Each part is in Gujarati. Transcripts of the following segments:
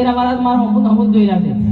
era verdad, marroquín, ambos de ir.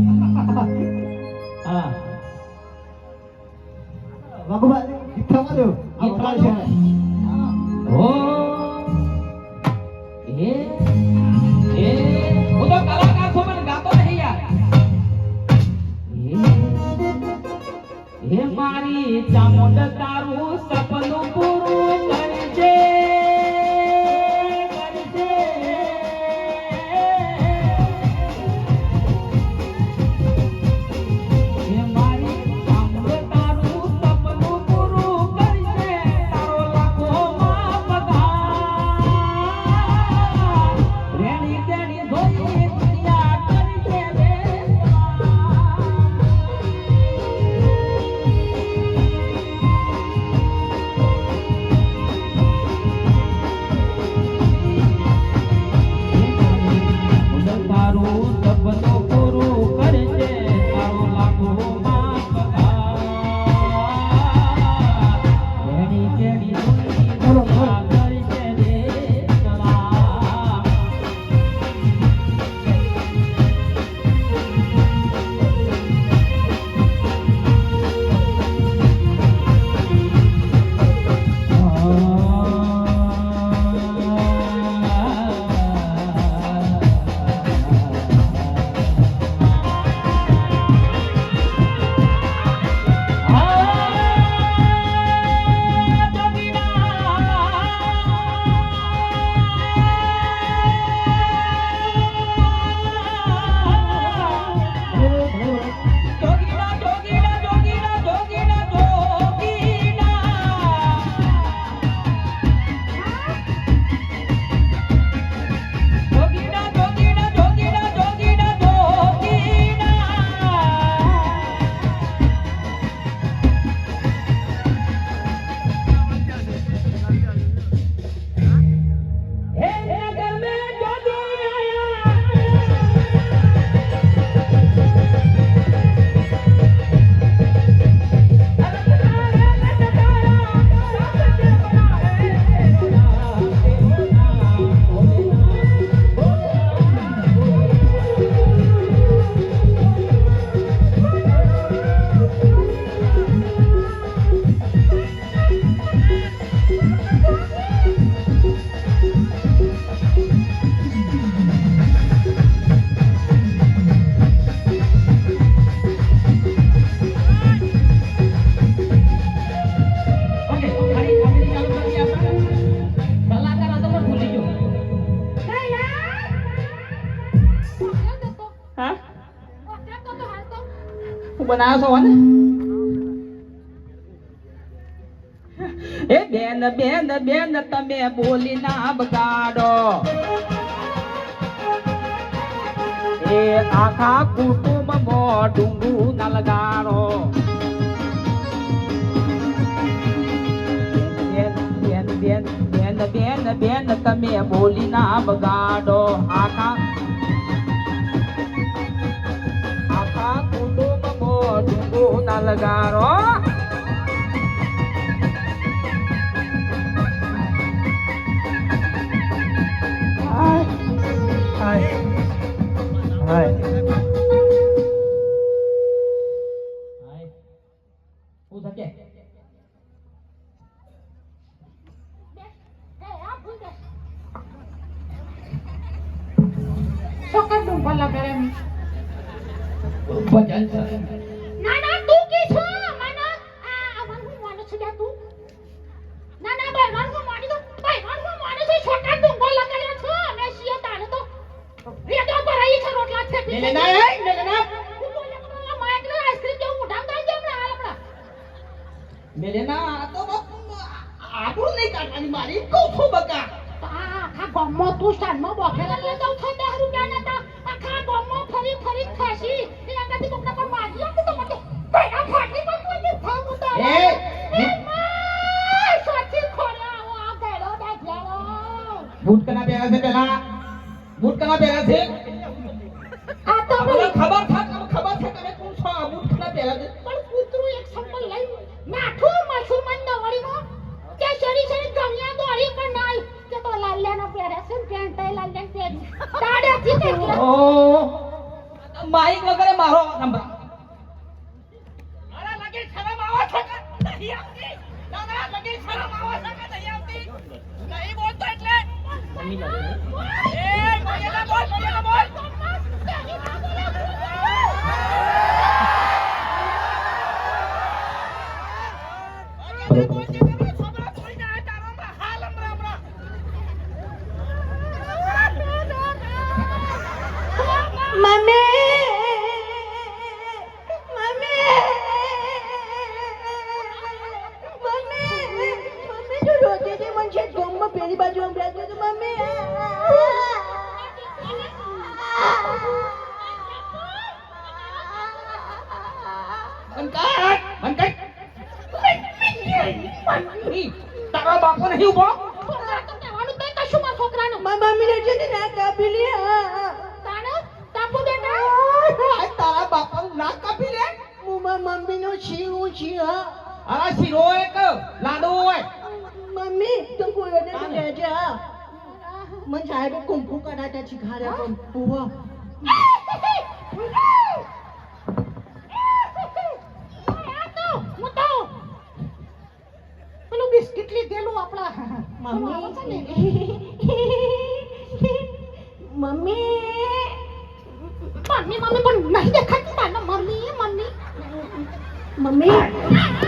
બેઠા છો ને એ બેન બેન બેન, તમે બોલી ના બગાડો એ આખા કુટુંબ મો ડુંગું ના લગાડો. બેન બેન બેન બેન તમે બોલી ના બગાડો આખા લગારો હાય હાય હાય ગોમો તું સાનમાં બોખે એટલે તો ઠંડા રૂપિયા નતા આખા ગોમો ફરી ફરી ખાશી એ આગળ તો પણ માગી આપું તો મને. પૈડા ફાટી પણ કોઈ દે ભાવ ઉતા એ સાચી ખોરા આવો આ ગેડો ડાગ્યારો બૂટ કના પહેરા છે પેલા બૂટ કના પહેરા છે? નહીં બોલતો એટલે. એ બોલ બોલ. બંકટ બંકટ તારા બાપો નહીં ઊભો મમ્મી નો શીરું છે આ શીરો એક લાડો હોય. મમ્મી તું કોઈ લેજે મન સાહેબ કુંભુ કદાચ શીખાડે કુંભુ મમ્મી. મમ્મી મમ્મી પણ નહીં દેખાતી તાને મમ્મી મમ્મી. મમ્મી.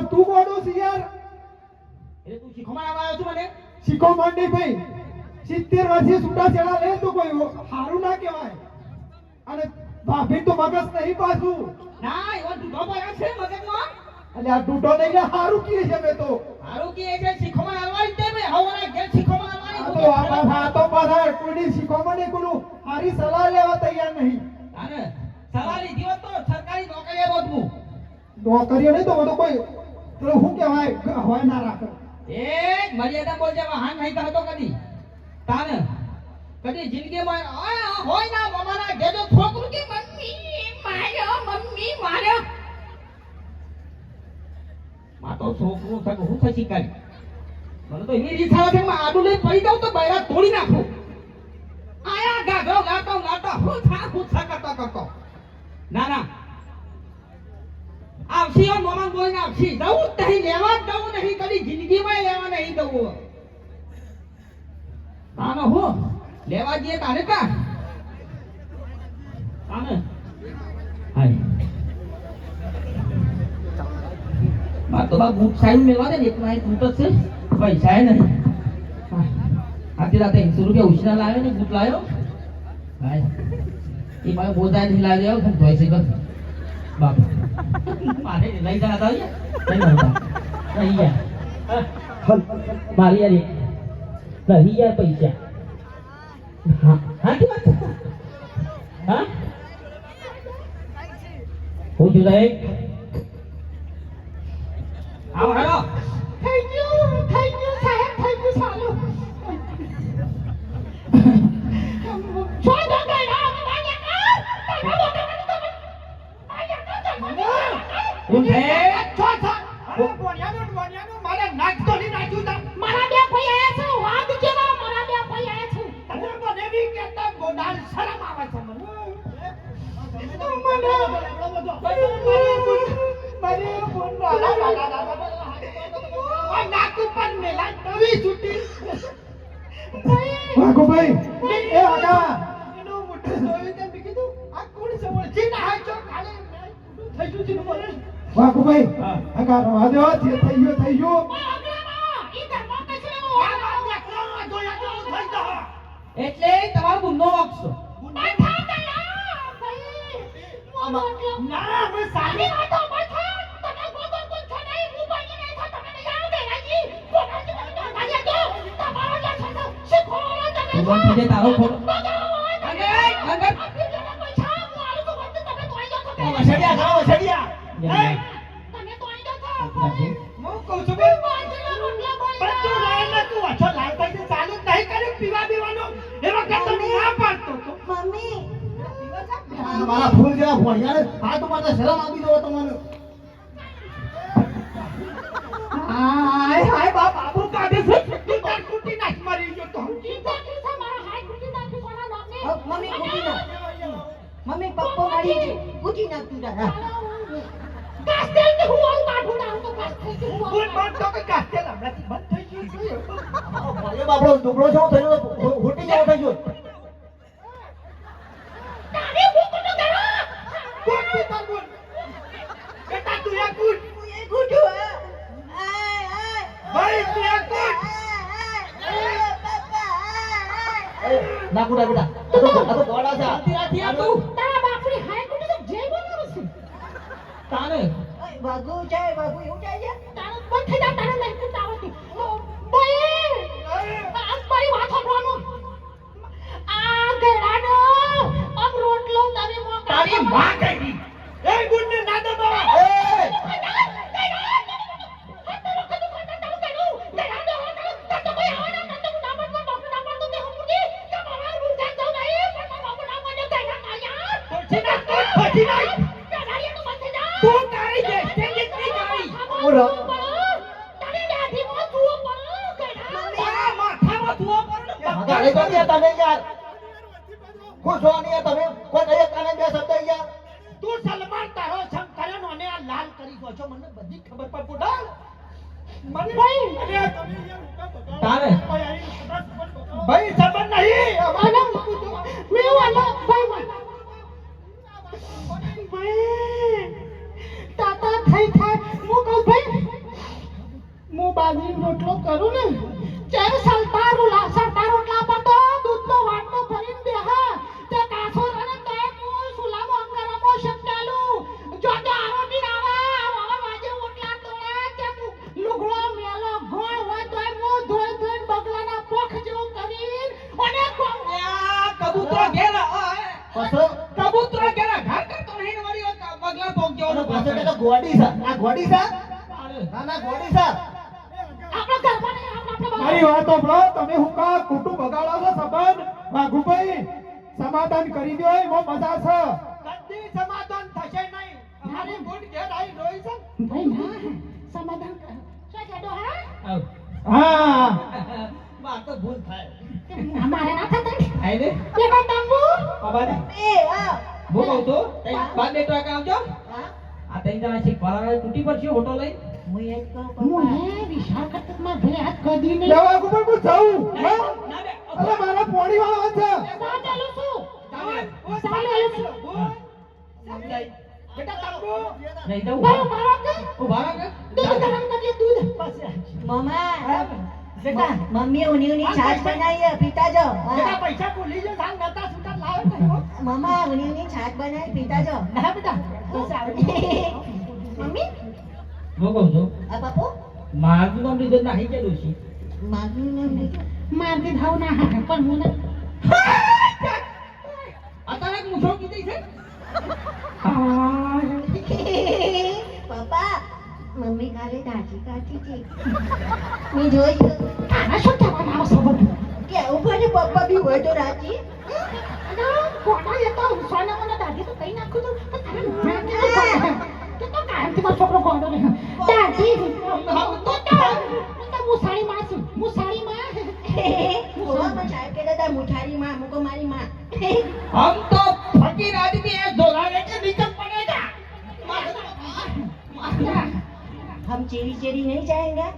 પણ તું કોડો છે યાર? એ તું શીખવાડવા આવ્યો છું મને? શીખો માંડી ભાઈ. સિત્તેર વર્ષે છૂટા છેડા લે તો કોઈ હારું ના કહેવાય. અને ભાભી તો મગજ નહીં પાછું. ના એવો જુદો પડ્યો છે મગજમાં. અલ્યા આ ડૂટો નહીં લે હારું કીએ છે મેં તો. હારું કીએ છે શીખવાડ આવવાની તે મેં હવાના ઘેર શીખવાડ આવવાની તો આ પાછા તો પાછા કોઈની શીખો મને કોઈનું સારી સલાહ લેવા તૈયાર નહીં. તાને સલાહ લીધી હોત તો સરકારી નોકરી હોત હું. નોકરીઓ નહીં તો કોઈ એટલે શું કહેવાય? હોય ના રાખે. એ મર્યાદા બોલજામાં હાંગ નહીં હતો કદી. તાને. કદી જિંદગીમાં હોય ના, અમારા ઘેજો છોકરું કે મમ્મી માર્યો મમ્મી માર્યો માં તો છોકરું થક હું થશી કરી મને તો એની રીત આવે છે આડું લઈ પડી જાઉં તો બૈરા તોડી નાખું. આયા ગાગો ગાતો ગાતો, હું થા હું થા કરતો કરતો. ના ના. આવશી ઓ મોમાં બોલીને આવશી. દઉં જ નહીં, લેવા જ દઉં નહીં, કદી જિંદગીમાં લેવા નહીં દઉં તાનો હો, લેવા જઈએ તારે કા? તાને? હાય. તો બા બૂટ સાઈન મેળવા દે ને, એક ના જ છે. પૈસા હે નહીં. આથી રાતે એંસો રૂપિયા ઉછના લાવ્યો ને બૂટ લાવ્યો? હાય. એ મારે બોલતા નહીં લાવ્યો ધોઈ છે કર બાપ મારે લઈ જતા હતા નહીં નહોતા લઈ ગયા હા. મારી યાર એક લઈ ગયા પૈસા હા હા કે વાત હા હું છું સાહેબ આવો હેલો થઈ ગયું થઈ ગયું સાહેબ થઈ ગયું સાલું છોડ દો ગઈ ના અમે વાગ્યા ના તમે બોલતા નથી તમે વાગ્યા ના તમે હું છે છો અરે બોનિયાનો બોનિયાનો મારે નાક તો નહીં નાખ્યું તા મારા બે ભાઈ આયા છે? વાદ કેવા? મારા બે ભાઈ આયા છે? તને મને બી કહેતા ગોડાલ શરમ આવે છે મને. વાઘુભાઈ આગા આજો જે થઈ ગયો થઈ ગયો. એટલે તમારો ગુનો વાગશો. ના અમે સારી વાતો નહીં છો મમ્મી પપ્પો મારી ગયો ઉઠી ના તું તાર હા. કાસ્ટેલ કે હું આવું કાઢું ના હું તો કાસ્ટેલ કે હું બોલ બોલ તો કે કાસ્ટેલ હમણાંથી બંધ થઈ ગયું છે. ભોણિયો બાપડો દુબળો છો થયો હોટી જાવ થઈ ગયો તારે ભૂખ તો કરો બોલ તું તાર બોલ. બેટા તું એક કૂટ. હું એ કૂટું, હા. આય, આય. ભાઈ તું એક પપ્પા, આય, આય. ના બધી ખબર પર પુડા. મને ભાઈ અરે તમે યાર ઉકા બગાડો. તારે. ભાઈ સંબંધ નહીં. થાય. હું બાજરીનો રોટલો કરું ને ચાર સાલ તારું સલતા રોટલા પર તો પાછો કબૂતરો ઘેર ઘર કરતો નહીં વળી બગલા પોક જેવો પાછો કે ગોડી છે આ ગોડી છે ના ના ગોડી છે આપણા ઘરમાં નહીં આપણા આપણા મારી વાત સાંભળો તમે હું કા કુટુંબ બગાડો છો સંબંધ? વાઘુભાઈ સમાધાન કરી દો એમાં મજા છે. કદી સમાધાન થશે નહીં. અમારી ગુડ ઘેર આવી રોઈ છે. ભાઈ ના સમાધાન કર. શું હા હા. વાત તો ભૂલ થાય. અમારે ના થતા કે ભાઈ તંબુ બાબા રે. એ આ હું કહું છું તઈ બાદ બે ટકા આવજો હા? આ ત્રણ જણા શીખવાના તૂટી પડશે હોટો લઈ હું એ જ કહું હું. હે વિશાળ કરતમાં ભાઈ હાથ કદી નહીં લેવા ગુભાઈ હું જાઉં હે? અરે મારા પોણી વાળો છે સા ચાલુ છું સા ચાલુ છું બેટા તંબુ નહીં જવું બેટા મમ્મીએ ઉની છાશ બનાવી પીતા જો પૈસા ભૂલી જો સાંગ નતા સુતા લાવે મમ્મા ઉની ઉની છાશ બનાવી પીતા જો ના બેટા તો મમ્મી? હું કહું છું? આ બાપુ? મારું નામ લીધું નાહી ગયેલું છે. મારું નામ લીધું? મારતી થાવ ના હા પણ હું ના અચાનક મૂછો કીધી છે? પપ્પા મમ્મી કાલે દાઢી કાઢી છે. મેં જોઈ શું થવાના આવો સબંધ? કે ઉપર ને પપ્પા બી હોય તો રાજી. મારી માં ફકીર આદમી એ ધોલાવે हम चेरी चेरी नहीं जाएंगे